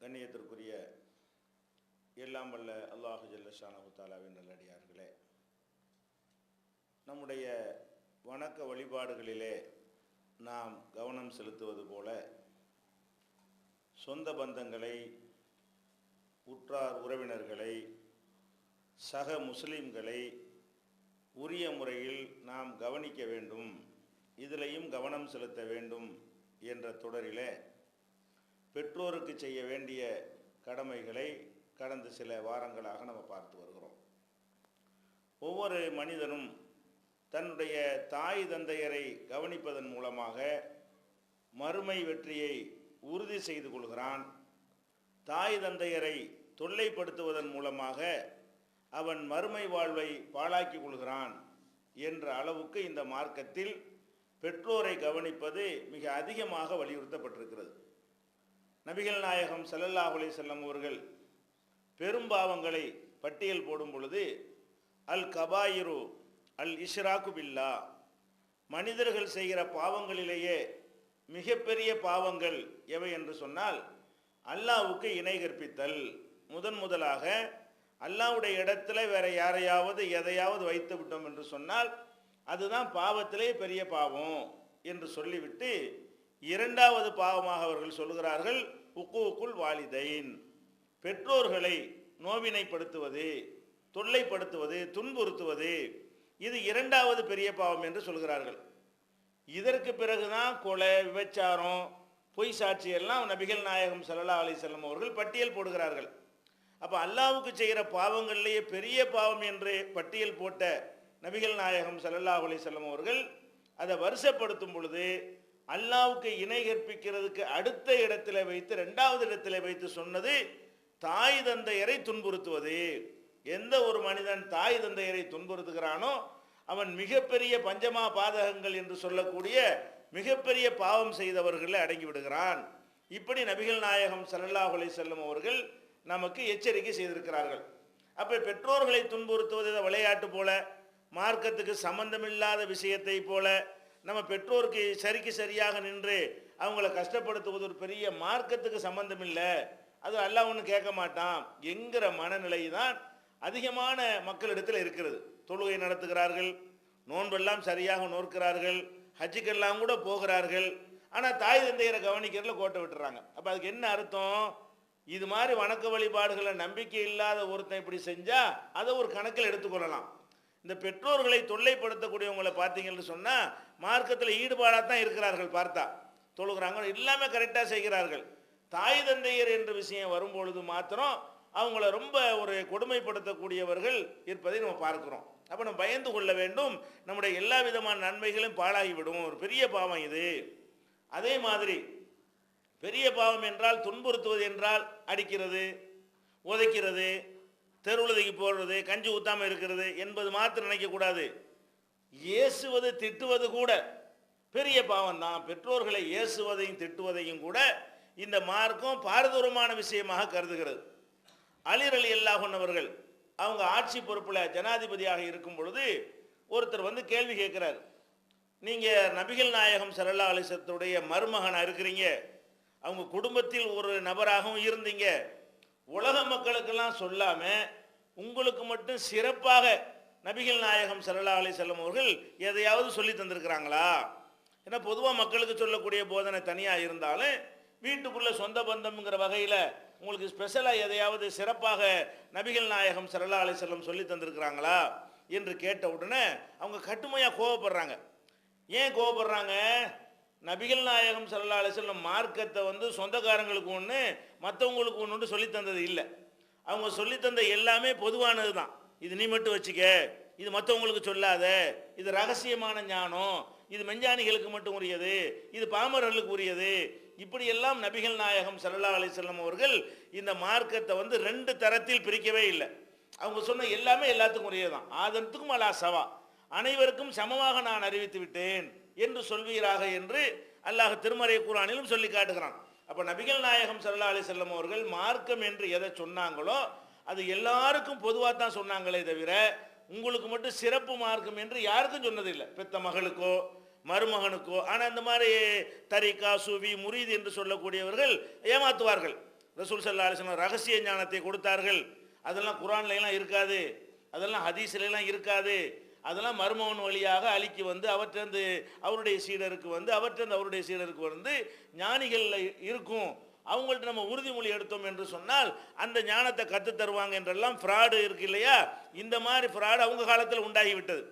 கண்ணியத்திற்குரிய எல்லாம் வல்ல அல்லாஹு ஜல்லஷானு தாலாவின் நல்லடியார்களே. நம்முடைய வணக்க வழிபாடுகளிலே நாம் கவனம் செலுத்துவது போல சொந்த பந்தங்களை உற்றார் உறவினர்களை சக முஸ்லிம்களை உரிய முறையில் நாம் கவனிக்க வேண்டும். இதிலையும் கவனம் செலுத்த வேண்டும் என்ற தொடரிலே பெற்றோருக்கு செய்ய வேண்டிய கடமைகளை கடந்த சில வாரங்களாக நம்ம பார்த்து வருகிறோம். ஒவ்வொரு மனிதனும் தன்னுடைய தாய் தந்தையரை கவனிப்பதன் மூலமாக மறுமை வெற்றியை உறுதி செய்து கொள்கிறான். தாய் தந்தையரை தொல்லைப்படுத்துவதன் மூலமாக அவன் மறுமை வாழ்வை பாழாக்கி கொள்கிறான் என்ற அளவுக்கு இந்த மார்க்கத்தில் பெற்றோரை கவனிப்பது மிக அதிகமாக வலியுறுத்தப்பட்டிருக்கிறது. நபிகள் நாயகம் ஸல்லல்லாஹு அலி செல்லம் அவர்கள் பெரும்பாவங்களை பட்டியல் போடும் பொழுது அல் கபாயிரு அல் இஷ்ராக்கு பில்லா மனிதர்கள் செய்கிற பாவங்களிலேயே மிகப்பெரிய பாவங்கள் எவை என்று சொன்னால் அல்லாவுக்கு இணை கற்பித்தல். முதன் முதலாக அல்லாவுடைய இடத்துல வேற யாரையாவது எதையாவது வைத்து விட்டோம் என்று சொன்னால் அதுதான் பாவத்திலே பெரிய பாவம் என்று சொல்லிவிட்டு இரண்டாவது பாவமாக அவர்கள் சொல்கிறார்கள் உக்குவுக்குள் வாலிதைன். பெற்றோர்களை நோவினைப்படுத்துவது தொல்லைப்படுத்துவது துன்புறுத்துவது இது இரண்டாவது பெரிய பாவம் என்று சொல்கிறார்கள். இதற்கு பிறகுதான் கொலை விபச்சாரம் பொய் சாட்சி எல்லாம் நபிகள் நாயகம் சல்லா அலிசல்லம் அவர்கள் பட்டியல் போடுகிறார்கள். அப்போ அல்லாவுக்கு செய்கிற பாவங்கள்லேயே பெரிய பாவம் என்று பட்டியல் போட்ட நபிகள் நாயகம் ஸல்லல்லாஹு அலிசல்லம் அவர்கள் அதை வருஷப்படுத்தும் பொழுது அல்லாவுக்கு இணை கற்பிக்கிறதுக்கு அடுத்த இடத்துல வைத்து ரெண்டாவது இடத்துல வைத்து சொன்னது தாய் தந்தையரை துன்புறுத்துவது. எந்த ஒரு மனிதன் தாய் தந்தையரை துன்புறுத்துகிறானோ அவன் மிகப்பெரிய பஞ்சமா பாதகங்கள் என்று சொல்லக்கூடிய மிகப்பெரிய பாவம் செய்தவர்களை அடங்கி விடுகிறான். இப்படி நபிகள் நாயகம் சல்லல்லாஹ் அலைஹி அவர்கள் நமக்கு எச்சரிக்கை செய்திருக்கிறார்கள். அப்போ பெற்றோர்களை துன்புறுத்துவது விளையாட்டு போல மார்க்கத்துக்கு சம்பந்தமில்லாத விஷயத்தை போல நம்ம பெற்றோருக்கு சரிக்கு சரியாக நின்று அவங்கள கஷ்டப்படுத்துவது ஒரு பெரிய மார்க்கத்துக்கு சம்பந்தம் இல்லை. அது அல்ல ஒன்றும் கேட்க மாட்டான். என்கிற மனநிலை தான் அதிகமான மக்களிடத்தில் இருக்கிறது. தொழுகை நடத்துகிறார்கள் நோன்பெல்லாம் சரியாக நோக்கிறார்கள் ஹஜ்ஜுக்கெல்லாம் கூட போகிறார்கள். ஆனால் தாய் தந்தையரை கவனிக்கிறதுல கோட்டை விட்டுறாங்க. அப்போ அதுக்கு என்ன அர்த்தம்? இது மாதிரி வணக்க வழிபாடுகளை நம்பிக்கை இல்லாத ஒருத்தன் இப்படி செஞ்சால் அதை ஒரு கணக்கில் எடுத்துக்கொள்ளலாம். இந்த பெற்றோர்களை தொல்லைப்படுத்தக்கூடியவங்களை பார்த்தீங்கன்னு சொன்னால் மார்க்கத்தில் ஈடுபாடாக தான் இருக்கிறார்கள் பார்த்தா. தொழுகிறாங்க எல்லாமே கரெக்டாக செய்கிறார்கள். தாய் தந்தையர் என்ற விஷயம் வரும்பொழுது மாத்திரம் அவங்கள ரொம்ப ஒரு கொடுமைப்படுத்தக்கூடியவர்கள் இருப்பதை நம்ம பார்க்குறோம். அப்போ நம்ம பயந்து கொள்ள வேண்டும். நம்முடைய எல்லா விதமான நன்மைகளும் பாழாகிவிடும். ஒரு பெரிய பாவம் இது. அதே மாதிரி பெரிய பாவம் என்றால் துன்புறுத்துவது என்றால் அடிக்கிறது உதைக்கிறது தெருவுலதைக்கு போடுறது கஞ்சி ஊத்தாமல் இருக்கிறது என்பது மாத்திரம் நினைக்கக்கூடாது ஏசுவது திட்டுவது கூட பெரிய பாவம் தான். பெற்றோர்களை ஏசுவதையும் திட்டுவதையும் கூட இந்த மார்க்கம் பாரதூரமான விஷயமாக கருதுகிறது. அலிர் அலி அவங்க ஆட்சி பொறுப்பில் ஜனாதிபதியாக இருக்கும் பொழுது ஒருத்தர் வந்து கேள்வி கேட்குறார். நீங்கள் நபிகள் நாயகம் சரல்லா அலிசத்துடைய மருமகனாக இருக்கிறீங்க. அவங்க குடும்பத்தில் ஒரு நபராகவும் இருந்தீங்க. உலக மக்களுக்கெல்லாம் சொல்லாமல் உங்களுக்கு மட்டும் சிறப்பாக நபிகள் நாயகம் சல்லா அலி செல்லம் அவர்கள் எதையாவது சொல்லி தந்திருக்கிறாங்களா? ஏன்னா பொதுவாக மக்களுக்கு சொல்லக்கூடிய போதனை தனியாக இருந்தாலும் வீட்டுக்குள்ளே சொந்த பந்தம்ங்கிற வகையில் உங்களுக்கு ஸ்பெஷலாக எதையாவது சிறப்பாக நபிகள் நாயகம் சல்லா அலி செல்லம் சொல்லி தந்திருக்கிறாங்களா? என்று கேட்ட உடனே அவங்க கட்டுமையாக கோவப்படுறாங்க. ஏன் கோவப்படுறாங்க? நபிகள் நாயகம் சல்லா அலிஸ்லம் மார்க்கத்தை வந்து சொந்தக்காரங்களுக்கு ஒன்று மற்றவங்களுக்கு ஒன்று சொல்லி தந்தது இல்லை. அவங்க சொல்லித்தந்த எல்லாமே பொதுவானது தான் இது நீ மட்டும் வச்சுக்க. இது மற்றவங்களுக்கு சொல்லாத. இது ரகசியமான ஞானம். இது மெஞ்ஞானிகளுக்கு மட்டும் உரியது. இது பாமரர்களுக்கு உரியது. இப்படியெல்லாம் நபிகள் நாயகம் சல்லா அலிசல்லம் அவர்கள் இந்த மார்க்கத்தை வந்து ரெண்டு தரத்தில் பிரிக்கவே இல்லை. அவங்க சொன்ன எல்லாமே எல்லாத்துக்கும் உரியது தான் ஆதனத்துக்கும் அலா சவா. அனைவருக்கும் சமமாக நான் அறிவித்து விட்டேன் என்று சொல்வீராக என்று அல்லாஹ் திருமறை குரானிலும் சொல்லி காட்டுகிறான். அப்போ நபிகள் நாயகம் சல்லா அலி செல்லம் அவர்கள் மார்க்கம் என்று எதை சொன்னாங்களோ அது எல்லாருக்கும் பொதுவாக தான் சொன்னாங்களே தவிர உங்களுக்கு மட்டும் சிறப்பு மார்க்கம் என்று யாருக்கும் சொன்னதில்லை. பெத்த மகளுக்கோ மருமகனுக்கோ ஆனால் இந்த மாதிரி தரிகா சுவி முரீது என்று சொல்லக்கூடியவர்கள் ஏமாத்துவார்கள். ரசூல் சல்லா அலிஸ்லாம் ரகசிய ஞானத்தை கொடுத்தார்கள். அதெல்லாம் குரான்லாம் இருக்காது. அதெல்லாம் ஹதீஸ்லாம் இருக்காது. அதெல்லாம் மர்மவன் வழியாக அழிக்கி வந்து அவற்றிருந்து அவருடைய சீடருக்கு வந்து அவற்றிருந்து அவருடைய சீடருக்கு வந்து ஞானிகளில் இருக்கும். அவங்கள்ட்ட நம்ம உறுதிமொழி எடுத்தோம் என்று சொன்னால் அந்த ஞானத்தை கற்று தருவாங்க என்றெல்லாம் ஃப்ராடு இருக்கு இல்லையா? இந்த மாதிரி ஃப்ராடு அவங்க காலத்தில் உண்டாகிவிட்டது.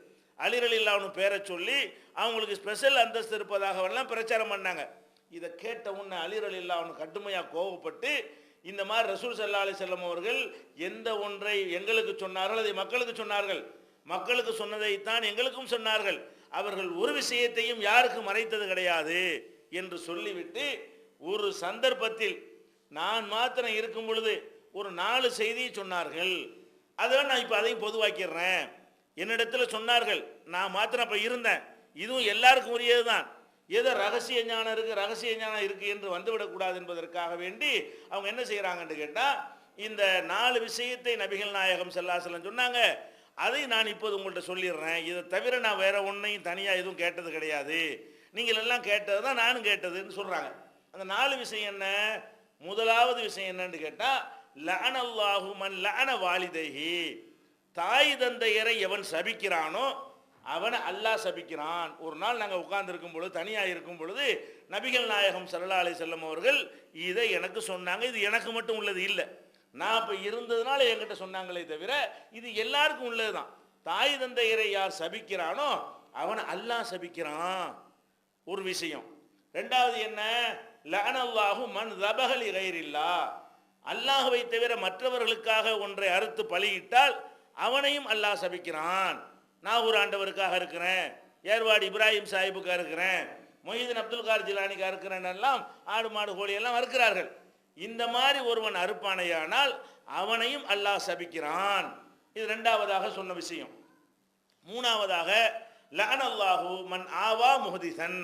அலிரல் பேரை சொல்லி அவங்களுக்கு ஸ்பெஷல் அந்தஸ்து இருப்பதாகவெல்லாம் பிரச்சாரம் பண்ணாங்க. இதை கேட்ட உன்னை அலிரல் கடுமையாக கோவப்பட்டு இந்த மாதிரி ரசூல் சல்லா அலி செல்லம் அவர்கள் எந்த ஒன்றை எங்களுக்கு சொன்னார்கள் அதை மக்களுக்கு சொன்னார்கள். மக்களுக்கு சொன்னதைத்தான் எங்களுக்கும் சொன்னார்கள். அவர்கள் ஒரு விஷயத்தையும் யாருக்கும் மறைத்தது கிடையாது என்று சொல்லிவிட்டு ஒரு சந்தர்ப்பத்தில் நான் மாத்திரம் இருக்கும் பொழுது ஒரு நாலு செய்தியை சொன்னார்கள். அதை நான் இப்போ அதையும் பொதுவாக்கிடுறேன். என்னிடத்தில் சொன்னார்கள் நான் மாத்திரம் அப்போ இருந்தேன். இதுவும் எல்லாருக்கும் உரியது தான் ஏதோ ரகசிய ஞானம் இருக்குது ரகசிய ஞானம் இருக்குது என்று வந்துவிடக்கூடாது என்பதற்காக வேண்டி அவங்க என்ன செய்கிறாங்கன்னு கேட்டால் இந்த நாலு விஷயத்தை நபிகள் நாயகம் செல்லாசலம் சொன்னாங்க. அதை நான் இப்போது உங்கள்கிட்ட சொல்லிடுறேன். இதை தவிர நான் வேற ஒன்றையும் தனியாக எதுவும் கேட்டது கிடையாது. நீங்கள் எல்லாம் கேட்டது தான் நானும் கேட்டதுன்னு சொல்கிறாங்க அந்த நாலு விஷயம் என்ன? முதலாவது விஷயம் என்னன்னு கேட்டால் லஅனல்லாஹு மன் லன வாலிதைஹி. தாய் தந்தையரை எவன் சபிக்கிறானோ அவனை அல்லாஹ் சபிக்கிறான். ஒரு நாள் நாங்கள் உட்கார்ந்துருக்கும் பொழுது தனியாக இருக்கும் பொழுது நபிகள் நாயகம் சல்லா அலி செல்லம் அவர்கள் இதை எனக்கு சொன்னாங்க. இது எனக்கு மட்டும் உள்ளது இல்லை. நான் இப்போ இருந்ததுனால என்கிட்ட சொன்னாங்களே தவிர இது எல்லாருக்கும் உள்ளது தான் தாய் தந்தையரை யார் சபிக்கிறானோ அவனை அல்லாஹ் சபிக்கிறான். ஒரு விஷயம். ரெண்டாவது என்ன? லஅனல்லாஹு மண் தபகலி கைரில்லா. அல்லாஹுவை தவிர மற்றவர்களுக்காக ஒன்றை அறுத்து பலியிட்டால் அவனையும் அல்லாஹ் சபிக்கிறான். நான் ஒரு ஆண்டவருக்காக இருக்கிறேன். ஏர்வாடி இப்ராஹிம் சாஹிபுக்காக இருக்கிறேன். மொஹிதீன் அப்துல் கார் ஜிலானிக்காக இருக்கிறேன். எல்லாம் ஆடு மாடு கோழி எல்லாம் அறுக்கிறார்கள். இந்த மாதிரி ஒருவன் அறுப்பானையானால் அவனையும் அல்லாஹ் சபிக்கிறான். இது ரெண்டாவதாக சொன்ன விஷயம். மூணாவதாக லஅனல்லாஹு மன் ஆவா முஹதிசன்.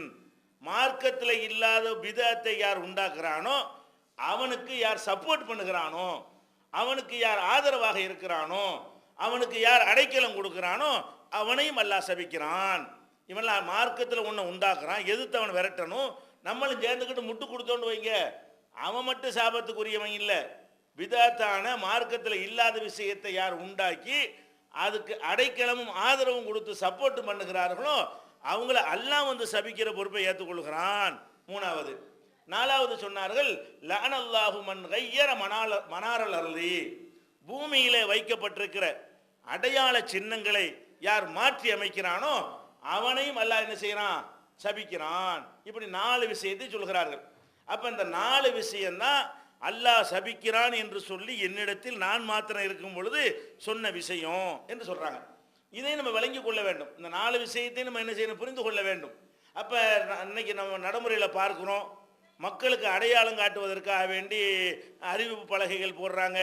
மார்க்கத்தில் இல்லாத விதத்தை யார் உண்டாக்குறானோ அவனுக்கு யார் சப்போர்ட் பண்ணுகிறானோ அவனுக்கு யார் ஆதரவாக இருக்கிறானோ அவனுக்கு யார் அடைக்கலம் கொடுக்கிறானோ அவனையும் அல்லாஹ் சபிக்கிறான். இவன்லாம் மார்க்கத்தில் ஒன்று உண்டாக்குறான். எதிர்த்து அவன் விரட்டணும்? நம்மளும் சேர்ந்துக்கிட்டு முட்டு கொடுத்தோன்னு வைங்க. அவன் மட்டும் சாபத்துக்குரியவன் இல்லை. விதாத்தான மார்க்கத்தில் இல்லாத விஷயத்தை யார் உண்டாக்கி அதுக்கு அடைக்கலமும் ஆதரவும் கொடுத்து சப்போர்ட் பண்ணுகிறார்களோ அவங்கள அல்லாம் வந்து சபிக்கிற பொறுப்பை ஏற்றுக்கொள்கிறான். மூணாவது. நாலாவது சொன்னார்கள் லஅனல்லாஹு மன் கையர மணால மணாரல் அருளி. பூமியிலே வைக்கப்பட்டிருக்கிற அடையாள சின்னங்களை யார் மாற்றி அமைக்கிறானோ அவனையும் அல்லாஹ் என்ன செய்கிறான் சபிக்கிறான். இப்படி நாலு விஷயத்தை சொல்கிறார்கள். அப்ப இந்த நாலு விஷயம்தான் அல்லாஹ் சபிக்கிறான் என்று சொல்லி என்னிடத்தில் நான் மாத்திரம் இருக்கும் பொழுது சொன்ன விஷயம் என்று சொல்றாங்க. இதை நம்ம விளங்கி கொள்ள வேண்டும். இந்த நாலு விஷயத்தையும் நம்ம என்ன செய்யணும்? புரிந்து கொள்ள வேண்டும். அப்போ இன்னைக்கு நம்ம நடைமுறையில் பார்க்குறோம். மக்களுக்கு அடையாளம் காட்டுவதற்காக வேண்டி அறிவிப்பு பலகைகள் போடுறாங்க.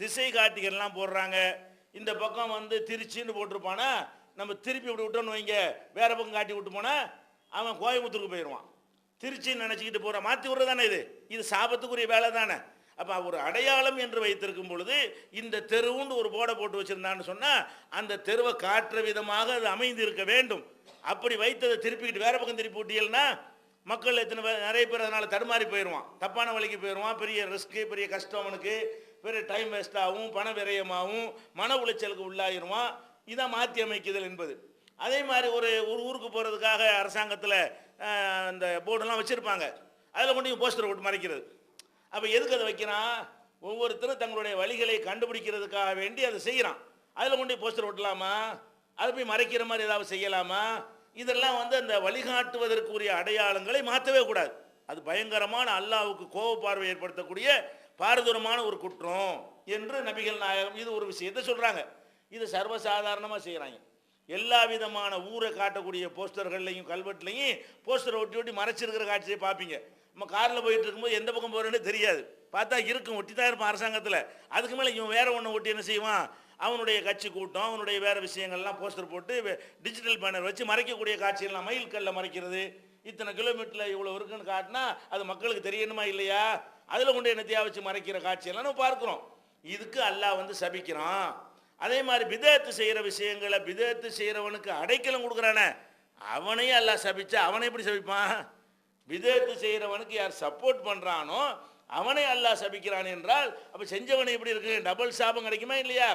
திசை காட்டிகள்லாம் போடுறாங்க. இந்த பக்கம் வந்து திருச்சின்னு போட்டிருப்பானா? நம்ம திருப்பி இப்படி விட்டோன்னு வைங்க. வேற பக்கம் காட்டி விட்டு போனா அவன் கோயம்புத்தூருக்கு போயிடுவான். திருச்சின்னு நினச்சிக்கிட்டு போகிற மாற்றி விடுறது தானே இது? இது சாபத்துக்குரிய வேலை தானே? அப்போ ஒரு அடையாளம் என்று வைத்திருக்கும் பொழுது இந்த தெருவுன்னு ஒரு போர்டை போட்டு வச்சுருந்தான்னு சொன்னால் அந்த தெருவை காட்டுற விதமாக அது அமைந்து இருக்க வேண்டும். அப்படி வைத்ததை திருப்பிக்கிட்டு வேறு பக்கம் திருப்பி விட்டீங்கன்னா மக்கள் எத்தனை பேர் நிறைய பேர் அதனால் தடுமாறி போயிடுவான் தப்பான வழிக்கு போயிடுவான் பெரிய ரிஸ்க்கு பெரிய கஷ்டம் அவனுக்கு. பெரிய டைம் வேஸ்ட் ஆகும் பண விரயமாகவும் மன உளைச்சலுக்கு உள்ளாயிருவான். இதான் மாற்றி அமைக்குதல் என்பது. அதே மாதிரி ஒரு ஒரு ஊருக்கு போகிறதுக்காக அரசாங்கத்தில் இந்த போர்டெல்லாம் வச்சுருப்பாங்க. அதில் கொண்டு போஸ்டர் போட்டு மறைக்கிறது. அப்போ எதுக்கு அதை வைக்கிறான் ஒவ்வொருத்தரும் தங்களுடைய வழிகளை கண்டுபிடிக்கிறதுக்காக வேண்டி அதை செய்கிறான் அதில் கொண்டு போஸ்டர் ஒட்டலாமா? அதை போய் மறைக்கிற மாதிரி ஏதாவது செய்யலாமா? இதெல்லாம் வந்து அந்த வழிகாட்டுவதற்குரிய அடையாளங்களை மாற்றவே கூடாது. அது பயங்கரமான அல்லாவுக்கு கோப பார்வை ஏற்படுத்தக்கூடிய பாரதூரமான ஒரு குற்றம் என்று நபிகள் நாயகம் இது ஒரு விஷயத்தை சொல்கிறாங்க இது சர்வசாதாரணமாக செய்கிறாங்க எல்லா விதமான ஊரை காட்டக்கூடிய போஸ்டர்கள்லையும் கல்வெட்டுலையும் போஸ்டரை ஒட்டி ஒட்டி மறைச்சிருக்கிற காட்சியை பார்ப்பீங்க. நம்ம காரில் போயிட்டு இருக்கும்போது எந்த பக்கம் போகிறேன்னு தெரியாது. பார்த்தா இருக்கும் ஒட்டி தான் இருப்பான் அரசாங்கத்தில். அதுக்கு மேலே இவன் வேற ஒன்று ஒட்டி என்ன செய்வான்? அவனுடைய கட்சி கூட்டம் அவனுடைய வேறு விஷயங்கள்லாம் போஸ்டர் போட்டு டிஜிட்டல் பேனர் வச்சு மறைக்கக்கூடிய காட்சியெல்லாம் மயில் கல்ல மறைக்கிறது. இத்தனை கிலோமீட்டரில் இவ்வளோ இருக்குன்னு காட்டினா அது மக்களுக்கு தெரியணுமா இல்லையா? அதில் கொண்டு என்னத்தையா வச்சு மறைக்கிற காட்சியெல்லாம் நம்ம பார்க்குறோம். இதுக்கு அல்லாஹ் வந்து சபிக்கிறான். அதே மாதிரி விதத்து செய்கிற விஷயங்களை விதத்து செய்கிறவனுக்கு அடைக்கலம் கொடுக்குறானே அவனையும் அல்லாஹ் சபிச்சா அவனை எப்படி சபிப்பான்? விதத்து செய்கிறவனுக்கு யார் சப்போர்ட் பண்ணுறானோ அவனை அல்லாஹ் சபிக்கிறான் என்றால் அப்போ செஞ்சவனை எப்படி இருக்கு? டபுள் சாபம் கிடைக்குமா இல்லையா?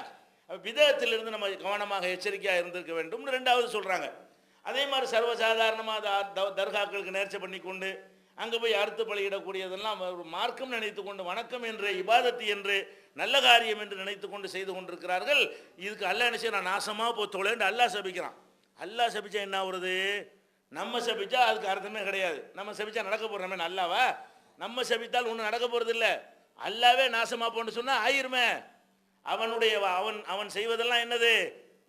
அப்போ விதத்திலிருந்து நம்ம கவனமாக எச்சரிக்கையாக இருந்திருக்க வேண்டும்னு ரெண்டாவது சொல்கிறாங்க அதே மாதிரி சர்வசாதாரணமாக த- தர்காக்களுக்கு நேர்ச்சி பண்ணி கொண்டு அங்கே போய் அறுத்து பலியிடக்கூடியதெல்லாம் ஒரு மார்க்கம் நினைத்து கொண்டு வணக்கம் என்று இபாதத்து என்று நல்ல காரியம் என்று நினைத்து கொண்டு செய்து கொண்டிருக்கிறார்கள். இதுக்கு அல்ல என்ன செய்ய நான் நாசமாக போ தொலைன்னு அல்லாஹ் சபிக்கிறான். அல்லாஹ் சபிச்சா என்ன ஆகுறது? நம்ம சபிச்சா அதுக்கு அர்த்தமே கிடையாது. நம்ம சபிச்சா நடக்க போகிறோமே நல்லாவா நம்ம சபித்தால் ஒன்றும் நடக்க போகிறது இல்லை. அல்லாவே நாசமாக போன்னு சொன்னால் ஆயிருமே. அவனுடைய அவன் அவன் செய்வதெல்லாம் என்னது?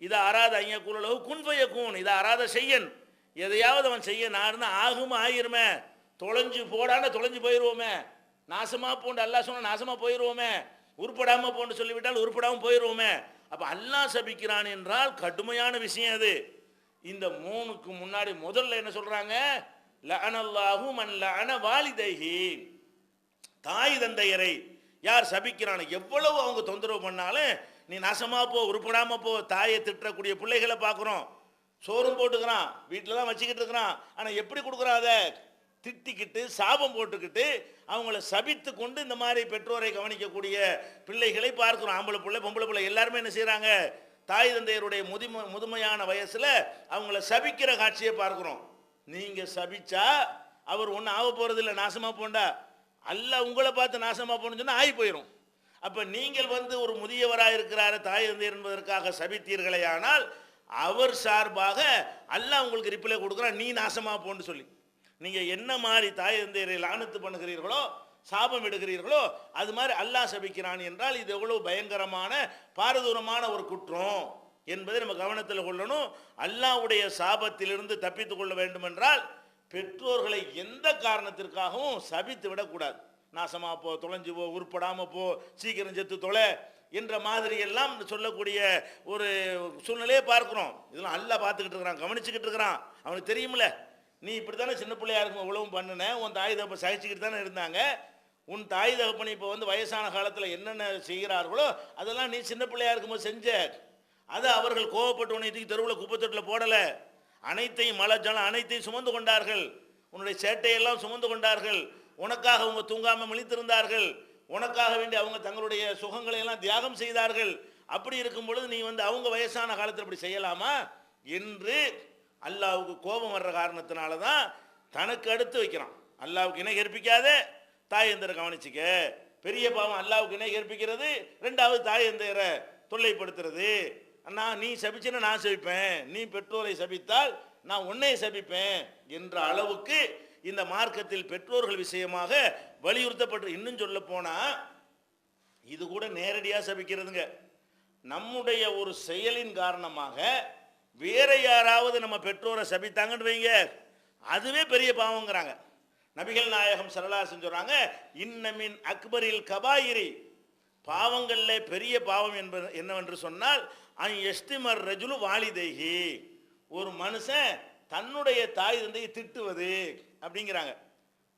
இதை அறாத ஐயா கூலளவு குன்ஃபைய கூன் இதை அறாத செய்யன். எதையாவது அவன் செய்ய நான் ஆகும் ஆயிருமே. தொலைஞ்சு போடான்னு தொலைஞ்சு போயிடுவோமே நாசமாக போண்டு அல்லாஹ் சொன்னால் நாசமாக போயிடுவோமே உருப்படாம போன்னு சொல்லிவிட்டால் உருப்படாமல் போயிடுவோமே அப்போ அல்லாஹ் சபிக்கிறான் என்றால் கடுமையான விஷயம் அது. இந்த மூணுக்கு முன்னாடி முதல்ல என்ன சொல்றாங்க? லஅனல்லாஹு மன் லஅன வாலிதைஹி. தாய் தந்தையரை யார் சபிக்கிறானோ எவ்வளவு அவங்க தொந்தரவு பண்ணாலும் நீ நாசமாக போ உருப்படாம போ தாயை திட்டக்கூடிய பிள்ளைகளை பார்க்குறோம். சோறும் போட்டுக்கிறான் வீட்டில் தான் வச்சுக்கிட்டு இருக்கிறான். ஆனால் எப்படி கொடுக்குறான் அதை? திட்டிக்கிட்டு சாபம் போட்டுக்கிட்டு அவங்கள சபித்து கொண்டு இந்த மாதிரி பெற்றோரை கவனிக்கக்கூடிய பிள்ளைகளை பார்க்குறோம். ஆம்பளை பிள்ளை பொம்பளை பிள்ளை எல்லாருமே என்ன செய்கிறாங்க தாய் தந்தையருடைய முதுமை முதுமையான வயசில் அவங்கள சபிக்கிற காட்சியை பார்க்குறோம். நீங்கள் சபிச்சா அவர் ஒன்றும் ஆக போகிறதில்ல நாசமாக போண்டா. அல்ல உங்களை பார்த்து நாசமாக போகணும்னு சொன்னால் ஆகி போயிடும் அப்போ நீங்கள் வந்து ஒரு முதியவராக இருக்கிறார தாய் தந்தையர் என்பதற்காக சபித்தீர்களே ஆனால் அவர் சார்பாக அல்ல உங்களுக்கு ரிப்ளை கொடுக்குறான் நீ நாசமாக போன்னு சொல்லி. நீங்கள் என்ன மாதிரி தாய் தந்தையரை லானத்து பண்ணுகிறீர்களோ சாபம் எடுக்கிறீர்களோ அது மாதிரி அல்லாஹ் சபிக்கிறான் என்றால் இது எவ்வளவு பயங்கரமான பாரதூரமான ஒரு குற்றம் என்பதை நம்ம கவனத்தில் கொள்ளணும். அல்லாஹ்வுடைய சாபத்திலிருந்து தப்பித்து கொள்ள வேண்டும் என்றால் பெற்றோர்களை எந்த காரணத்திற்காகவும் சபித்து விடக்கூடாது. நாசமாக போ தொலைஞ்சு போ உருப்படாமல் போ சீக்கிரம் செத்து தொலை என்ற மாதிரி எல்லாம் சொல்லக்கூடிய ஒரு சூழ்நிலையை பார்க்குறோம். இதெல்லாம் அல்லாஹ் பார்த்துக்கிட்டு இருக்கிறான் கவனிச்சுக்கிட்டு இருக்கிறான். அவனுக்கு தெரியுமில்ல நீ இப்படி தானே சின்ன பிள்ளையா இருக்கும் இவ்வளவும் பண்ணின? உன் தாய் தகப்ப சகிச்சுக்கிட்டு தானே இருந்தாங்க. உன் தாய் தகப்பன் இப்போ வந்து வயசான காலத்தில் என்னென்ன செய்கிறார்களோ அதெல்லாம் நீ சின்ன பிள்ளையா இருக்கும்போது செஞ்ச. அதை அவர்கள் கோவப்பட்டு உன்னை தூக்கி தெருவில் குப்பத்தொட்டில் போடலை. அனைத்தையும் மழை ஜலம் அனைத்தையும் சுமந்து கொண்டார்கள். உன்னுடைய சேட்டையெல்லாம் சுமந்து கொண்டார்கள். உனக்காக அவங்க தூங்காமல் விழித்திருந்தார்கள் உனக்காக வேண்டி அவங்க தங்களுடைய சுகங்களை எல்லாம் தியாகம் செய்தார்கள். அப்படி இருக்கும் பொழுது நீ வந்து அவங்க வயசான காலத்தில் அப்படி செய்யலாமா? என்று அல்லாவுக்கு கோபம் வர்ற காரணத்தினால தான் தனக்கு அடுத்து வைக்கிறான். அல்லாவுக்கு இணை கற்பிக்காதே தாய் கவனிச்சிக்க கவனிச்சுக்க. பெரிய பாவம் அல்லாவுக்கு இணை கற்பிக்கிறது ரெண்டாவது தாய் தொல்லைப்படுத்துறது. நான் நீ சபிச்சுன்னா நான் சபிப்பேன். நீ பெற்றோரை சபித்தால் நான் உன்னை சபிப்பேன் என்ற அளவுக்கு இந்த மார்க்கத்தில் பெற்றோர்கள் விஷயமாக வலியுறுத்தப்பட்டு இன்னும் சொல்ல போனா இது கூட நேரடியாக சபிக்கிறதுங்க. நம்முடைய ஒரு செயலின் காரணமாக வேற யாராவது நம்ம பெற்றோரை சபித்தாங்கன்னு வைங்க. அதுவே பெரிய பாவங்கிறாங்க. நபிகள் நாயகம் சரலாசன் செஞ்சாங்க இன்னமின் அக்பரில் கபாயிரி. பாவங்கள்ல பெரிய பாவம் என்பது என்னவென்று சொன்னால் அன் எஸ்டிமர் ரஜுலு வாலிதைகி ஒரு மனுஷன் தன்னுடைய தாய் தந்தையை திட்டுவது அப்படிங்கிறாங்க.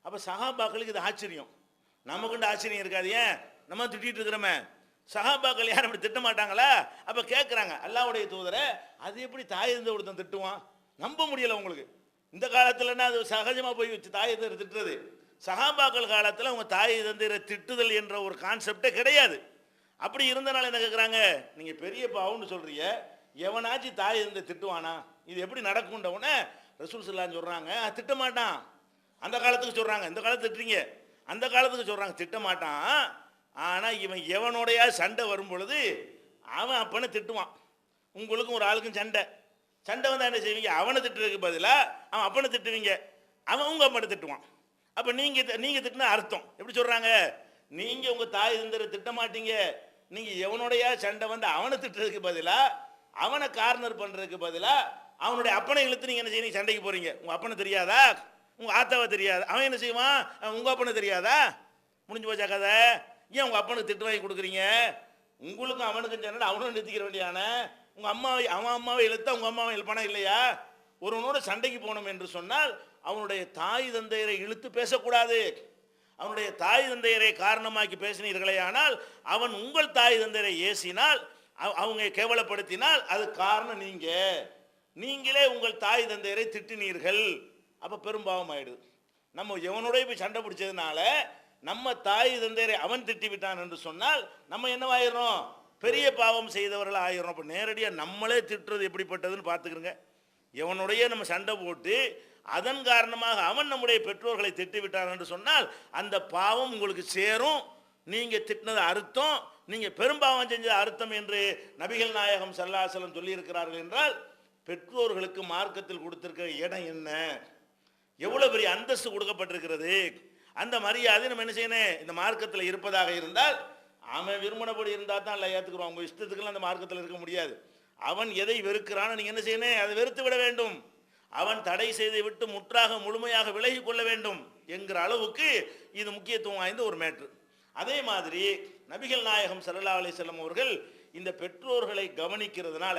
அப்போ சகாபாக்களுக்கு இது ஆச்சரியம். நமக்குண்டு ஆச்சரியம் இருக்காது ஏன்? நம்ம திட்டிகிட்டு இருக்கிறோமே. சகாபாக்கள் யாரும் அப்படி திட்ட மாட்டாங்களா அப்போ கேட்குறாங்க அல்லாவுடைய தூதரை அது எப்படி தாய் இருந்த ஒருத்தன் திட்டுவான்? நம்ப முடியல உங்களுக்கு. இந்த காலத்துலன்னா அது சகஜமாக போய் வச்சு தாய் தந்தை திட்டுறது? சகாபாக்கள் காலத்தில் அவங்க தாய் தந்தையரை திட்டுதல் என்ற ஒரு கான்செப்டே கிடையாது. அப்படி இருந்தனால என்ன கேட்குறாங்க நீங்கள் பெரிய பாவம்னு சொல்கிறீங்க எவனாச்சும் தாய் தந்தை திட்டுவானா? இது எப்படி நடக்கும்ன்ற உடனே ரசூல் சொல்லான்னு சொல்கிறாங்க திட்ட மாட்டான் அந்த காலத்துக்கு சொல்கிறாங்க இந்த காலத்து திட்டுறீங்க. அந்த காலத்துக்கு சொல்கிறாங்க திட்ட மாட்டான் ஆனால் இவன் எவனோடையா சண்டை வரும் பொழுது அவன் அப்பனை திட்டுவான். உங்களுக்கும் ஒரு ஆளுக்கும் சண்டை. சண்டை வந்தால் என்ன செய்வீங்க? அவனை திட்டுறதுக்கு பதிலாக அவன் அப்பனை திட்டுவீங்க. அவன் உங்கள் அப்பனை திட்டுவான். அப்போ நீங்கள் நீங்கள் திட்டினா அர்த்தம். எப்படி சொல்கிறாங்க நீங்கள் உங்கள் தாய் தந்தரை திட்ட மாட்டீங்க. நீங்கள் எவனுடைய சண்டை வந்து அவனை திட்டுறதுக்கு பதிலாக அவனை கார்னர் பண்ணுறதுக்கு பதிலாக அவனுடைய அப்பனை இழுத்து நீங்கள் என்ன செய்ய சண்டைக்கு போகிறீங்க உங்கள் அப்பனை தெரியாதா? உங்கள் ஆத்தாவை தெரியாது? அவன் என்ன செய்வான்? உங்கள் அப்பனை தெரியாதா? முடிஞ்சு போச்சா கதை? ஏன் உங்கள் அப்பனுக்கு திட்டு வாங்கி கொடுக்குறீங்க? உங்களுக்கும் அவனுக்கும் சண்டை அவனும் நிறுத்திக்கிற வேண்டியான உங்கள் அம்மாவை அவன் அம்மாவை இழுத்தா உங்கள் அம்மாவை இழுப்பானா இல்லையா? ஒருவனோட சண்டைக்கு போனோம் என்று சொன்னால் அவனுடைய தாய் தந்தையரை இழுத்து பேசக்கூடாது. அவனுடைய தாய் தந்தையரை காரணமாக்கி பேசினீர்களே ஆனால் அவன் உங்கள் தாய் தந்தையரை ஏசினால் அவ- அவங்க கேவலப்படுத்தினால் அது காரணம் நீங்க. நீங்களே உங்கள் தாய் தந்தையரை திட்டினீர்கள். அப்போ பெரும்பாவம் ஆயிடுது நம்ம எவனோடய போய் சண்டை பிடிச்சதுனால நம்ம தாய் தந்தையரை அவன் திட்டி விட்டான் என்று சொன்னால் நம்ம என்னவாயிரும் பெரிய பாவம் செய்தவர்கள் ஆயிரும் அப்போ நேரடியாக நம்மளே திட்டுறது எப்படிப்பட்டதுன்னு பார்த்துக்கிறோங்க இவனுடைய நம்ம சண்டை போட்டு அதன் காரணமாக அவன் நம்முடைய பெற்றோர்களை திட்டி விட்டான் என்று சொன்னால் அந்த பாவம் உங்களுக்கு சேரும். நீங்கள் திட்டினது அர்த்தம். நீங்கள் பெரும்பாவம் செஞ்சது அர்த்தம் என்று நபிகள் நாயகம் சல்லாசலம் சொல்லியிருக்கிறார்கள் என்றால் பெற்றோர்களுக்கு மார்க்கத்தில் கொடுத்திருக்கிற இடம் என்ன? எவ்வளோ பெரிய அந்தஸ்து கொடுக்கப்பட்டிருக்கிறது? அந்த மரியாதை நம்ம என்ன செய்யணும்? இந்த மார்க்கத்தில் இருப்பதாக இருந்தால் அவன் விரும்பினபடி இருந்தால் தான் இல்லை அவங்க இஷ்டத்துக்கெல்லாம் அந்த மார்க்கத்தில் இருக்க முடியாது. அவன் எதை வெறுக்கிறானோ நீங்கள் என்ன செய்யணும்? அதை வெறுத்து விட வேண்டும். அவன் தடை செய்து விட்டு முற்றாக முழுமையாக விலகி கொள்ள வேண்டும் என்கிற அளவுக்கு இது முக்கியத்துவம் வாய்ந்த ஒரு மேட்ரு. அதே மாதிரி நபிகள் நாயகம் சல்லா அலிசல்லம் அவர்கள் இந்த பெற்றோர்களை கவனிக்கிறதுனால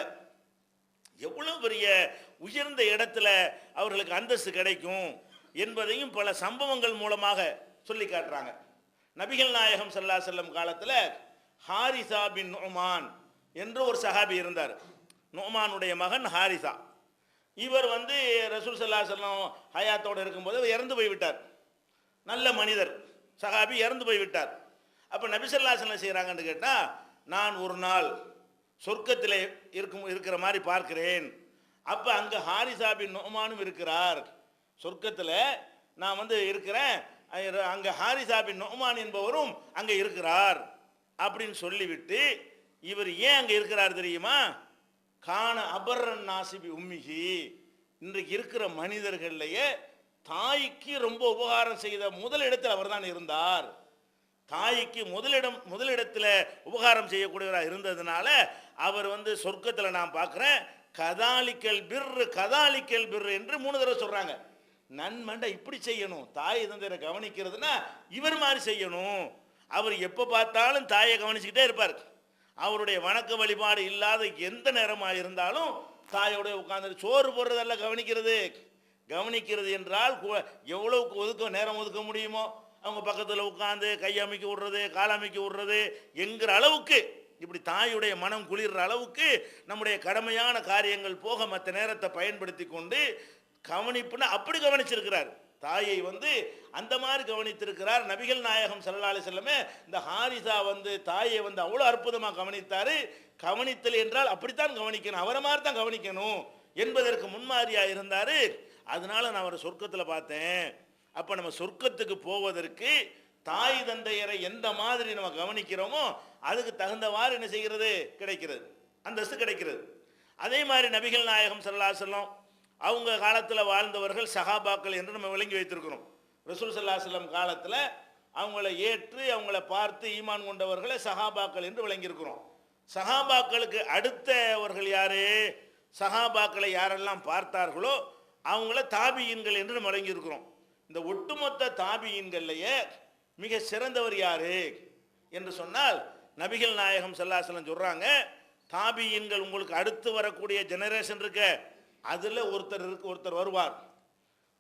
எவ்வளவு பெரிய உயர்ந்த இடத்துல அவர்களுக்கு அந்தஸ்து கிடைக்கும். என்பதையும் பல சம்பவங்கள் மூலமாக சொல்லி காட்டுறாங்க. நபிகள் நாயகம் சல்லா செல்லம் காலத்தில் ஹாரிசா பின் நோமான் என்று ஒரு சஹாபி இருந்தார். நோமானுடைய மகன் ஹாரிசா. இவர் வந்து ரசூல் சல்லா செல்லம் ஹயாத்தோடு இருக்கும்போது இறந்து போய்விட்டார் நல்ல மனிதர். சஹாபி இறந்து போய்விட்டார் அப்போ நபிசல்லா செல்லம் செய்கிறாங்கன்னு கேட்டால் நான் ஒரு நாள் சொர்க்கத்தில் இருக்கும் இருக்கிற மாதிரி பார்க்கிறேன். அப்போ அங்கே ஹாரிசா பின் நோமானும் இருக்கிறார். சொர்க்கத்தில் நான் வந்து இருக்கிறேன். அங்கே ஹாரிசா பின் நோமான் என்பவரும் அங்கே இருக்கிறார் அப்படின்னு சொல்லிவிட்டு இவர் ஏன் அங்கே இருக்கிறார் தெரியுமா? காண அபர்ரன் நாசிபி உம்மிகி. இன்றைக்கு இருக்கிற மனிதர்கள்லையே தாய்க்கு ரொம்ப உபகாரம் செய்த முதலிடத்தில் அவர் தான் இருந்தார். தாய்க்கு முதலிடம் முதலிடத்தில் உபகாரம் செய்யக்கூடியவராக இருந்ததுனால அவர் வந்து சொர்க்கத்தில் நான் பார்க்குறேன். கதாலிக்கல் பிர்ரு கதாலிக்கல் பிர்ரு என்று மூணு தடவை சொல்கிறாங்க நன்மண்டை இப்படி செய்யணும். தாய் தந்தையரை கவனிக்கிறதுனா இவர் மாதிரி செய்யணும். அவர் எப்போ பார்த்தாலும் தாயை கவனிச்சுக்கிட்டே இருப்பார். அவருடைய வணக்க வழிபாடு இல்லாத எந்த நேரமாக இருந்தாலும் தாயோடைய உட்காந்து சோறு போடுறதெல்லாம் கவனிக்கிறது. கவனிக்கிறது என்றால் கு- எவ்வளவுக்கு ஒதுக்க நேரம் ஒதுக்க முடியுமோ? அவங்க பக்கத்தில் உட்காந்து கையமைக்க விடுறது காலமைக்க விடுறது என்கிற அளவுக்கு இப்படி தாயுடைய மனம் குளிர்ற அளவுக்கு நம்முடைய கடமையான காரியங்கள் போக மற்ற நேரத்தை பயன்படுத்தி கொண்டு கவனிப்புன்னு அப்படி கவனிச்சிருக்கிறார். தாயை வந்து அந்த மாதிரி கவனித்திருக்கிறார். நபிகள் நாயகம் ஸல்லல்லாஹு அலைஹி செல்லமே இந்த ஹாரிசா வந்து தாயை வந்து அவ்வளோ அற்புதமாக கவனித்தாரு. கவனித்தல் என்றால் அப்படித்தான் கவனிக்கணும். அவரை மாதிரி தான் கவனிக்கணும் என்பதற்கு முன்மாதிரியாக இருந்தார். அதனால நான் அவரை சொர்க்கத்தில் பார்த்தேன். அப்போ நம்ம சொர்க்கத்துக்கு போவதற்கு தாய் தந்தையரை எந்த மாதிரி நம்ம கவனிக்கிறோமோ அதுக்கு தகுந்தவாறு என்ன செய்கிறது? கிடைக்கிறது. அந்தஸ்து கிடைக்கிறது. அதே மாதிரி நபிகள் நாயகம் சல்லா செல்லம் அவங்க காலத்தில் வாழ்ந்தவர்கள் சஹாபாக்கள் என்று நம்ம விளங்கி வைத்திருக்கிறோம். ரசூல் ஸல்லல்லாஹு காலத்தில் அவங்கள ஏற்று அவங்கள பார்த்து ஈமான் கொண்டவர்களை சஹாபாக்கள் என்று விளங்கியிருக்கிறோம். சஹாபாக்களுக்கு அடுத்தவர்கள் யாரு? சஹாபாக்களை யாரெல்லாம் பார்த்தார்களோ அவங்கள தாபியின்கள் என்று நம்ம வழங்கியிருக்கிறோம் இந்த ஒட்டுமொத்த தாபியின்கள்லையே மிக சிறந்தவர் யாரு என்று சொன்னால் நபிகள் நாயகம் செல்லாசலம் சொல்றாங்க தாபியின்கள் உங்களுக்கு அடுத்து வரக்கூடிய ஜெனரேஷன் இருக்க. அதில் ஒருத்தர் இருக்கு ஒருத்தர் வருவார்.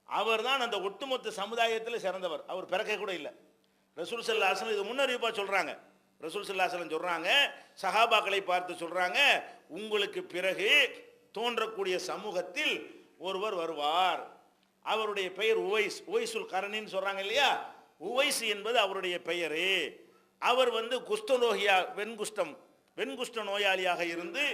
அவர் தான் அந்த ஒட்டுமொத்த சமுதாயத்தில் சிறந்தவர். அவர் பிறக்க கூட இல்லை. ரசூல் சல்லாசலம் இது முன்னறிவிப்பாக சொல்கிறாங்க ரசூல் சல்லாசலம் சொல்கிறாங்க சஹாபாக்களை பார்த்து சொல்கிறாங்க உங்களுக்கு பிறகு தோன்றக்கூடிய சமூகத்தில் ஒருவர் வருவார். அவருடைய பெயர் உவைஸ் உவைசுல் கரணின்னு சொல்கிறாங்க இல்லையா? உவைஸ் என்பது அவருடைய பெயரு. அவர் வந்து குஷ்டநோகியா வெண்குஷ்டம் வெண்குஷ்ட நோயாளியாக இருந்து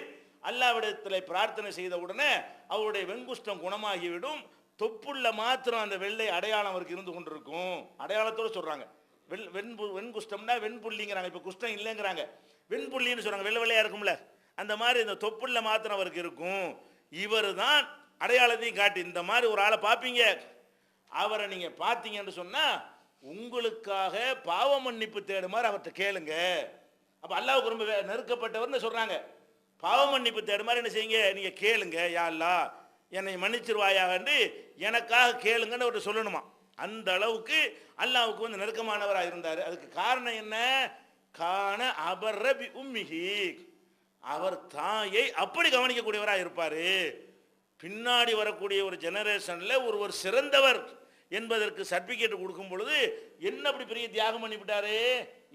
அல்லாவிடத்தில் பிரார்த்தனை செய்த உடனே அவருடைய வெண்குஷ்டம் குணமாகிவிடும். தொப்புள்ள மாத்திரம் அந்த வெள்ளை அடையாளம் அவருக்கு இருந்து கொண்டிருக்கும். அடையாளத்தோடு சொல்கிறாங்க வெண் வெண்பு வெண்குஷ்டம்னா வெண்புள்ளிங்கிறாங்க. இப்போ குஷ்டம் இல்லைங்கிறாங்க. வெண்புள்ளின்னு சொல்கிறாங்க வெள்ளை வெள்ளையாக இருக்கும்ல. அந்த மாதிரி இந்த தொப்புள்ள மாத்திரம் அவருக்கு இருக்கும். இவர் தான் அடையாளத்தையும் காட்டி இந்த மாதிரி ஒரு ஆளை பார்ப்பீங்க அவரை நீங்கள் பார்த்தீங்கன்னு சொன்னால் உங்களுக்காக பாவ மன்னிப்பு தேடுமாறு அவர்கிட்ட கேளுங்க. அப்போ அல்லாவுக்கு ரொம்ப வே- நெருக்கப்பட்டவர்னு சொல்கிறாங்க பாவ மன்னிப்பு தேடுமாறு என்ன செய்யுங்க? நீங்க கேளுங்க யா அல்லாஹ் என்னை மன்னிச்சிருவாயாகன்னு எனக்காக கேளுங்கன்னு அவர்கிட்ட சொல்லணுமா? அந்த அளவுக்கு அல்லாவுக்கு வந்து நெருக்கமானவராக இருந்தார். அதுக்கு காரணம் என்ன? காண அபர்ரபி உம்மிகி அவர் தாயை அப்படி கவனிக்கக்கூடியவராக இருப்பார். பின்னாடி வரக்கூடிய ஒரு ஜெனரேஷனில் ஒருவர் சிறந்தவர் என்பதற்கு சர்டிஃபிகேட் கொடுக்கும் பொழுது என்ன அப்படி பெரிய தியாகம் பண்ணிவிட்டாரு?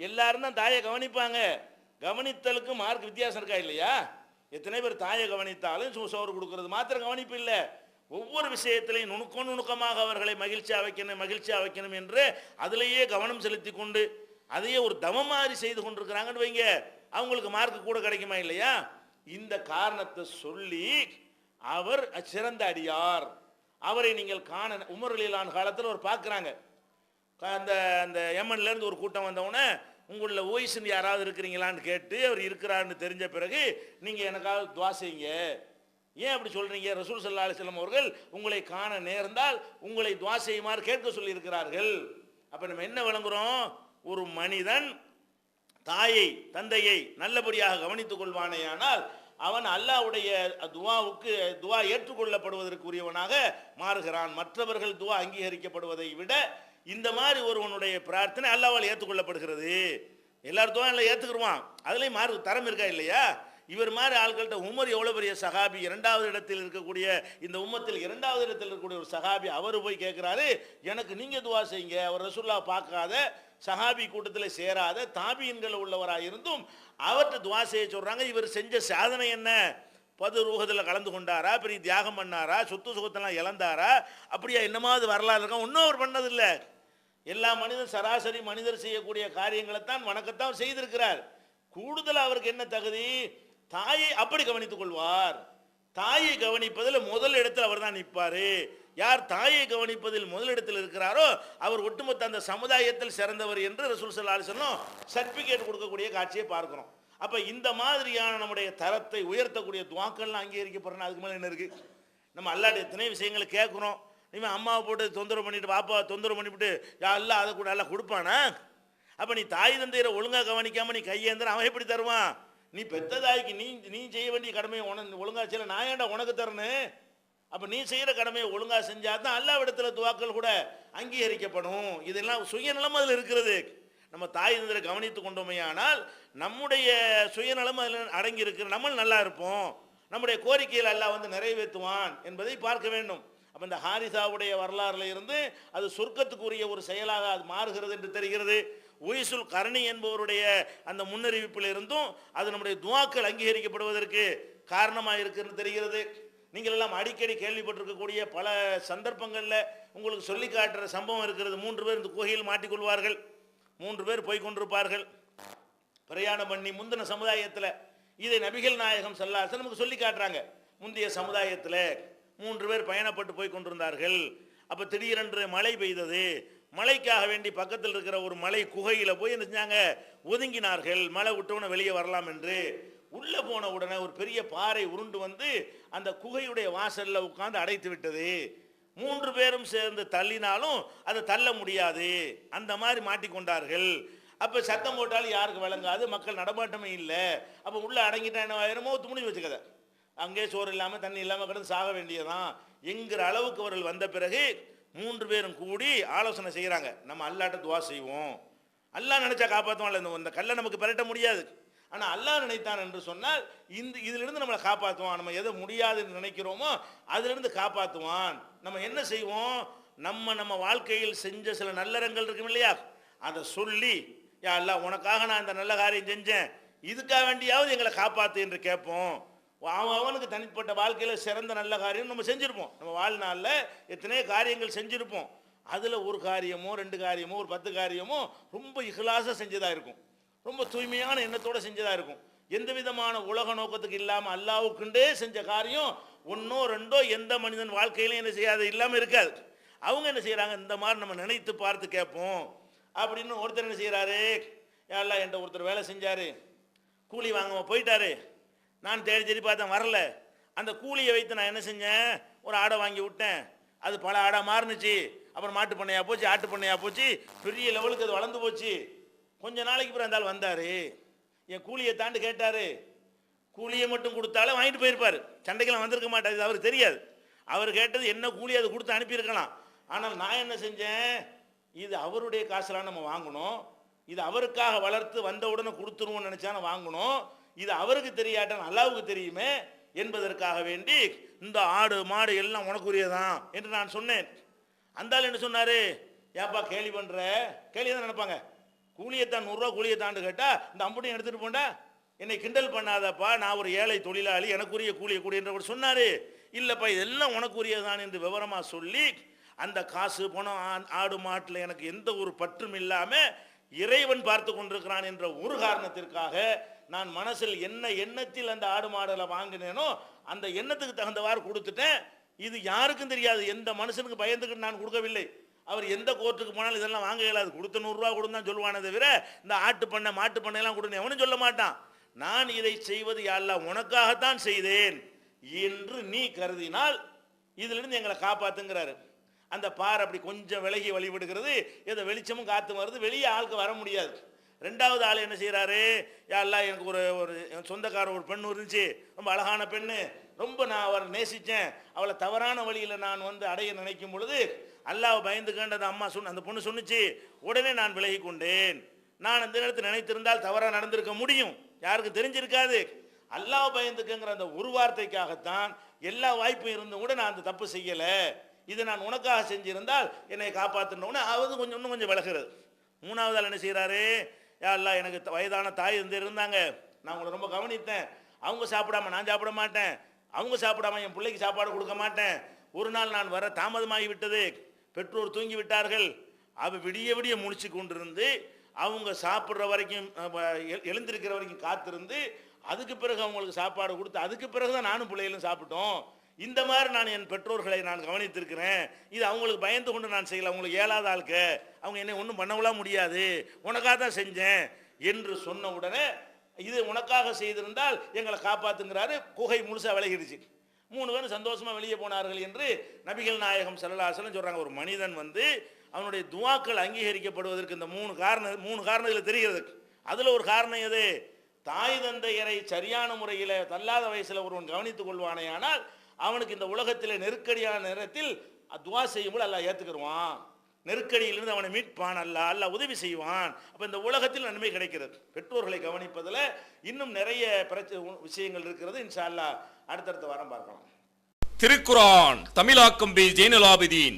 எல்லாரும் தான் தாயை கவனிப்பாங்க. கவனித்தலுக்கு மார்க் வித்தியாசம் இருக்கா இல்லையா? எத்தனை பேர் தாயை கவனித்தாலும் சோறு கொடுக்கறது மாத்திரம் கவனிப்பு இல்லை. ஒவ்வொரு விஷயத்திலையும் நுணுக்கம் நுணுக்கமாக அவர்களை மகிழ்ச்சியாக வைக்கணும் மகிழ்ச்சியாக வைக்கணும் என்று அதிலேயே கவனம் செலுத்தி கொண்டு அதையே ஒரு தவம் மாதிரி செய்து கொண்டிருக்கிறாங்கன்னு வைங்க. அவங்களுக்கு மார்க் கூட கிடைக்குமா இல்லையா? இந்த காரணத்தை சொல்லி அவர் சிறந்த அடியார். அவரை நீங்கள் காண உமர்லான் காலத்தில் அவர் பார்க்குறாங்க. அந்த அந்த எம்என்லேருந்து ஒரு கூட்டம் வந்தவுடனே உங்களில் ஓய்ஸ்ன்னு யாராவது இருக்கிறீங்களான்னு கேட்டு அவர் இருக்கிறாருன்னு தெரிஞ்ச பிறகு நீங்கள் எனக்காக துவா செய்யுங்க. ஏன் அப்படி சொல்கிறீங்க ரசூல் சல்லா அலிஸ்லாம் அவர்கள் உங்களை காண நேர்ந்தால் உங்களை துவா செய்யுமாறு கேட்க சொல்லியிருக்கிறார்கள். அப்போ நம்ம என்ன விளங்குறோம்? ஒரு மனிதன் தாயை தந்தையை நல்லபடியாக கவனித்துக் கொள்வானேயானால் அவன் அல்லாஹ்வுடைய துவாவுக்கு துவா ஏற்றுக்கொள்ளப்படுவதற்குரியவனாக மாறுகிறான். மற்றவர்கள் துவா அங்கீகரிக்கப்படுவதை விட இந்த மாதிரி ஒருவனுடைய பிரார்த்தனை அல்லாவால் ஏற்றுக்கொள்ளப்படுகிறது. எல்லார் இல்லை ஏற்றுக்கிடுவான் அதுலேயும் மாறு தரம் இருக்கா இல்லையா? இவர் மாதிரி ஆட்கள்கிட்ட உமர் எவ்வளோ பெரிய சகாபி? இரண்டாவது இடத்தில் இருக்கக்கூடிய இந்த உம்மத்தில் இரண்டாவது இடத்தில் இருக்கக்கூடிய ஒரு சகாபி அவர் போய் கேட்குறாரு எனக்கு நீங்கள் துவா செய்யுங்க. அவர் ரசுல்லா பார்க்காத சஹாபி கூட்டத்தில் சேராத தாபியன்கள் உள்ளவராக இருந்தும் அவர்கிட்ட துவா செய்ய சொல்கிறாங்க இவர் செஞ்ச சாதனை என்ன? பது ரூகத்தில் கலந்து கொண்டாரா? பெரிய தியாகம் பண்ணாரா? சொத்து சுகத்தெல்லாம் இழந்தாரா? அப்படியா என்னமாவது வரலாறு இருக்கா? ஒன்றும் அவர் பண்ணதில்லை. எல்லா மனிதன் சராசரி மனிதர் செய்யக்கூடிய காரியங்களை தான் வணக்கத்தான் செய்திருக்கிறார். கூடுதல் அவருக்கு என்ன தகுதி? தாயை அப்படி கவனித்துக் கொள்வார். தாயை கவனிப்பதில் முதல் இடத்தில் அவர் தான் நிற்பாரு. யார் தாயை கவனிப்பதில் முதலிடத்தில் இருக்கிறாரோ அவர் ஒட்டுமொத்த அந்த சமுதாயத்தில் சிறந்தவர் என்று ரசூல் சல்லா சர்டிஃபிகேட் சர்டிபிகேட் கொடுக்கக்கூடிய காட்சியை பார்க்கிறோம். அப்போ இந்த மாதிரியான நம்முடைய தரத்தை உயர்த்தக்கூடிய துவாக்கள்லாம் அங்கீகரிக்கப்படுறேன் அதுக்கு மேலே என்ன இருக்குது நம்ம அல்லாடைய எத்தனை விஷயங்களை கேட்குறோம். இவன் அம்மாவை போட்டு தொந்தரவு பண்ணிட்டு பாப்பாவை தொந்தரவு பண்ணிவிட்டு எல்லாம் அதை கூட எல்லாம் கொடுப்பானா? அப்போ நீ தாய் தந்தையரை ஒழுங்காக கவனிக்காமல் நீ கையேந்திர அவன் எப்படி தருவான்? நீ பெத்த தாய்க்கு நீ நீ செய்ய வேண்டிய கடமையை உன ஒழுங்கா செய்யல நான் ஏன்டா உனக்கு தரணும் அப்போ நீ செய்கிற கடமையை ஒழுங்கா செஞ்சால் தான் அல்லாவிடத்துல துவாக்கள் கூட அங்கீகரிக்கப்படும். இதெல்லாம் சுயநலம் அதில் இருக்கிறது. நம்ம தாய் தந்தரை கவனித்து கொண்டோமே ஆனால் நம்முடைய சுயநலம் அதில் அடங்கி இருக்கிற நம்ம நல்லா இருப்போம். நம்முடைய கோரிக்கையில் எல்லாம் வந்து நிறைவேற்றுவான் என்பதை பார்க்க வேண்டும். அப்போ இந்த ஹாரிசாவுடைய வரலாறுல இருந்து அது சொர்க்கத்துக்குரிய ஒரு செயலாக அது மாறுகிறது என்று தெரிகிறது. உயிசுல் கரணி என்பவருடைய அந்த முன்னறிவிப்பில் இருந்தும் அது நம்முடைய துவாக்கள் அங்கீகரிக்கப்படுவதற்கு காரணமாக இருக்குன்னு தெரிகிறது. நீங்கள் எல்லாம் அடிக்கடி கேள்விப்பட்டிருக்கக்கூடிய பல சந்தர்ப்பங்களில் உங்களுக்கு சொல்லி காட்டுற சம்பவம் இருக்கிறது. மூன்று பேர் இந்த குகையில் மாட்டிக்கொள்வார்கள். மூன்று பேர் போய் கொண்டிருப்பார்கள். பிரயாணம் பண்ணி முந்தின சமுதாயத்தில் இதை நபிகள் நாயகம் சல்லாசன் நமக்கு சொல்லி காட்டுறாங்க. முந்தைய சமுதாயத்தில் மூன்று பேர் பயணப்பட்டு போய் கொண்டிருந்தார்கள். அப்போ திடீரென்று மழை பெய்தது. மழைக்காக வேண்டி பக்கத்தில் இருக்கிற ஒரு மலை குகையில் போய் என்ன செஞ்சாங்க? ஒதுங்கினார்கள். மழை விட்டவுடனே வெளியே வரலாம் என்று. உள்ளே போன உடனே ஒரு பெரிய பாறை உருண்டு வந்து அந்த குகையுடைய வாசலில் உட்காந்து அடைத்து விட்டது. மூன்று பேரும் சேர்ந்து தள்ளினாலும் அதை தள்ள முடியாது. அந்த மாதிரி மாட்டிக்கொண்டார்கள். அப்போ சத்தம் போட்டாலும் யாருக்கு விளங்காது? மக்கள் நடமாட்டமே இல்லை. அப்போ உள்ளே அடங்கிட்டா என்ன ஆயிரமோ? துணி வச்சுக்கதை அங்கே சோறு இல்லாமல் தண்ணி இல்லாமல் கிடந்து சாக வேண்டியதான் என்கிற அளவுக்கு அவர்கள் வந்த பிறகு மூன்று பேரும் கூடி ஆலோசனை செய்கிறாங்க நம்ம அல்லாட்ட துவா செய்வோம். அல்லாஹ் நினைச்சா காப்பாற்றுவான்ல இந்த இந்த கல்லை நமக்கு பெரட்ட முடியாது. ஆனால் அல்லாஹ் நினைத்தான் என்று சொன்னால் இந்த இதிலிருந்து நம்மளை காப்பாற்றுவான் நம்ம எதை முடியாதுன்னு நினைக்கிறோமோ அதிலிருந்து காப்பாற்றுவான் நம்ம என்ன செய்வோம்? நம்ம நம்ம வாழ்க்கையில் செஞ்ச சில நல்லறங்கள் இருக்கும் இல்லையா? அதை சொல்லி யா அல்லா உனக்காக நான் இந்த நல்ல காரியம் செஞ்சேன். இதுக்காக வேண்டியாவது எங்களை காப்பாற்று என்று கேட்போம். அவன் அவனுக்கு தனிப்பட்ட வாழ்க்கையில் சிறந்த நல்ல காரியம் நம்ம செஞ்சுருப்போம். நம்ம வாழ்நாளில் எத்தனையோ காரியங்கள் செஞ்சுருப்போம். அதில் ஒரு காரியமோ ரெண்டு காரியமோ ஒரு பத்து காரியமோ ரொம்ப இஹ்லாசாக செஞ்சதாக இருக்கும். ரொம்ப தூய்மையான எண்ணத்தோடு செஞ்சதாக இருக்கும். எந்த விதமான உலக நோக்கத்துக்கு இல்லாமல் அல்லாவுக்குண்டே செஞ்ச காரியம் ஒன்றோ ரெண்டோ எந்த மனிதன் வாழ்க்கையிலையும் என்ன செய்யாத இல்லாமல் இருக்காது. அவங்க என்ன செய்கிறாங்க இந்த மாதிரி நம்ம நினைத்து பார்த்து கேட்போம் அப்படின்னு ஒருத்தர் என்ன செய்கிறாரு யாரெல்லாம் என்கிட்ட ஒருத்தர் வேலை செஞ்சார் கூலி வாங்காம போயிட்டாரு. நான் தேடி தேடி பார்த்தேன் வரல. அந்த கூலியை வைத்து நான் என்ன செஞ்சேன்? ஒரு ஆடை வாங்கி விட்டேன். அது பல ஆடை மாறுனுச்சு. அப்புறம் மாட்டு பண்ணையா போச்சு ஆட்டு பண்ணையா போச்சு. பெரிய லெவலுக்கு அது வளர்ந்து போச்சு. கொஞ்ச நாளைக்கு அப்புறம் அந்த ஆள் வந்தார். என் கூலியை தாண்டு கேட்டார். கூலியை மட்டும் கொடுத்தாலும் வாங்கிட்டு போயிருப்பார். சண்டைக்கெல்லாம் வந்திருக்க மாட்டார் இது அவருக்கு தெரியாது. அவர் கேட்டது என்ன கூலி அதை கொடுத்து அனுப்பியிருக்கலாம். ஆனால் நான் என்ன செஞ்சேன்? இது அவருடைய காசுலாம் நம்ம வாங்கணும். இது அவருக்காக வளர்த்து வந்த உடனே கொடுத்துருவோம்னு நினச்சா வாங்கணும். இது அவருக்கு தெரியாட்டன் அல்லாவுக்கு தெரியுமே என்பதற்காக வேண்டி இந்த ஆடு மாடு எல்லாம் உனக்குரியதான் என்று நான் சொன்னேன். அந்த ஆள் என்ன சொன்னாரு? ஏப்பா கேலி பண்ற? கேலி தான் நினைப்பாங்க. கூலியத்தான் நூறுரூவா கூலியத்தாண்டு கேட்டா இந்த அம்புட்டையும் எடுத்துட்டு போண்டா? என்னை கிண்டல் பண்ணாதப்பா நான் ஒரு ஏழை தொழிலாளி எனக்குரிய கூலிய கூடியன்றவர் சொன்னாரு. இல்லப்பா இதெல்லாம் உனக்குரியதான் என்று விவரமா சொல்லி அந்த காசு பணம் ஆ- ஆடு மாட்டில் எனக்கு எந்த ஒரு பற்றும் இல்லாம இறைவன் பார்த்து கொண்டிருக்கிறான் என்ற ஒரு காரணத்திற்காக நான் மனசில் என்ன எண்ணத்தில் அந்த ஆடு மாடலை வாங்கினேனோ அந்த எண்ணத்துக்கு தகுந்தவாறு கொடுத்துட்டேன். இது யாருக்கும் தெரியாது. எந்த மனுஷனுக்கு பயந்துக்கிட்டு நான் கொடுக்கவில்லை. அவர் எந்த கோர்ட்டுக்கு போனாலும் இதெல்லாம் வாங்க இயலாது. கொடுத்த நூறுரூவா கொடுன்னு தான் சொல்லுவானே தவிர இந்த ஆட்டு பண்ணை மாட்டு பண்ணையெல்லாம் கொடுன்னு எவனும் சொல்ல மாட்டான். நான் இதை செய்வது யாரெல்லாம் உனக்காகத்தான் செய்தேன் என்று நீ கருதினால் இதிலிருந்து எங்களை காப்பாத்துங்கிறாரு. அந்த பாறை அப்படி கொஞ்சம் விலகி வழிபடுகிறது. ஏதோ வெளிச்சமும் காத்து வருது. வெளியே ஆளுக்கு வர முடியாது. ரெண்டாவது ஆள் என்ன செய்கிறாரு யாரெல்லாம் எனக்கு ஒரு ஒரு என் சொந்தக்கார ஒரு பெண் இருந்துச்சு. ரொம்ப அழகான பெண்ணு. ரொம்ப நான் அவரை நேசித்தேன் அவளை தவறான வழியில் நான் வந்து அடைய நினைக்கும் பொழுது அல்லாவை பயந்துக்கேண்டு அந்த அம்மா சொன்ன அந்த பொண்ணு சொன்னுச்சு. உடனே நான் விலகி கொண்டேன். நான் அந்த நேரத்தில் நினைத்திருந்தால் தவறாக நடந்திருக்க முடியும். யாருக்கும் தெரிஞ்சிருக்காது. அல்லாவை பயந்துக்குங்கிற அந்த ஒரு வார்த்தைக்காகத்தான் எல்லா வாய்ப்பும் இருந்தும் கூட நான் அந்த தப்பு செய்யலை. இதை நான் உனக்காக செஞ்சிருந்தால் என்னை காப்பாற்றணும்னு அவது கொஞ்சம் இன்னும் கொஞ்சம் விலகிறது. மூணாவது ஆள் என்ன செய்கிறாரு யா எனக்கு வயதான தாய் இருந்து இருந்தாங்க. நான் உங்களை ரொம்ப கவனித்தேன். அவங்க சாப்பிடாம நான் சாப்பிட மாட்டேன். அவங்க சாப்பிடாம என் பிள்ளைக்கு சாப்பாடு கொடுக்க மாட்டேன். ஒரு நாள் நான் வர தாமதமாகி விட்டது. பெற்றோர் தூங்கி விட்டார்கள். அவள் விடிய விடிய முழிச்சு கொண்டிருந்து அவங்க சாப்பிட்ற வரைக்கும் எழுந்திருக்கிற வரைக்கும் காத்திருந்து அதுக்கு பிறகு அவங்களுக்கு சாப்பாடு கொடுத்து அதுக்கு பிறகு தான் நானும் பிள்ளைகளும் சாப்பிட்டோம். இந்த மாதிரி நான் என் பெற்றோர்களை நான் கவனித்திருக்கிறேன். இது அவங்களுக்கு பயந்து கொண்டு நான் செய்யலை. அவங்களுக்கு ஏழாத ஆளுக்கு அவங்க என்னை ஒன்றும் பண்ணவலாம் முடியாது. உனக்காக தான் செஞ்சேன் என்று சொன்ன உடனே இது உனக்காக செய்திருந்தால் எங்களை காப்பாத்துங்கிறாரு. குகை முழுசாக விலகிடுச்சு. மூணு பேரும் சந்தோஷமாக வெளியே போனார்கள் என்று நபிகள் நாயகம் சல்லல்லாஹு சொல்கிறாங்க ஒரு மனிதன் வந்து அவனுடைய துவாக்கள் அங்கீகரிக்கப்படுவதற்கு இந்த மூணு காரணம் மூணு காரணங்கள் தெரிகிறது. அதில் ஒரு காரணம் எது? தாய் தந்தையரை சரியான முறையில் தள்ளாத வயசில் ஒருவன் கவனித்துக் கொள்வானேயானால் அவனுக்கு இந்த உலகத்தில் நெருக்கடியான நேரத்தில் துவா செய்யும்போது அல்லாஹ் ஏத்துக்கிடுவான் நெருக்கடியிலிருந்து அவனை மீட்பான். அல்ல அல்லாஹ் உதவி செய்வான். அப்ப இந்த உலகத்தில் நன்மை கிடைக்கிறது. பெற்றோர்களை கவனிப்பதில் இன்னும் நிறைய பிரச்ச விஷயங்கள் இருக்கிறது. இன்ஷா அல்லாஹ் அடுத்தடுத்த வாரம் பார்க்கலாம். திருக்குரான் தமிழாக்கம் பி ஜெயினலாபிதீன்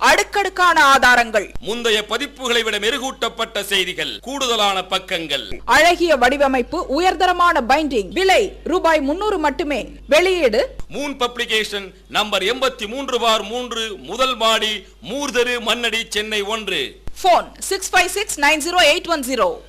அடுக்கடுக்கான ஆதாரங்கள். முந்தைய பதிப்புகளை விட மெருகூட்டப்பட்ட செய்திகள் கூடுதலான பக்கங்கள். அழகிய வடிவமைப்பு உயர்தரமான பைண்டிங் விலை ரூபாய் முன்னூறு மட்டுமே. வெளியீடு. மூன் பப்ளிகேஷன் நம்பர் எண்பத்தி மூன்று பார் மூன்று முதல் மாடி மூர்தரு மன்னடி சென்னை ஒன்று. Phone six five six nine zero eight one zero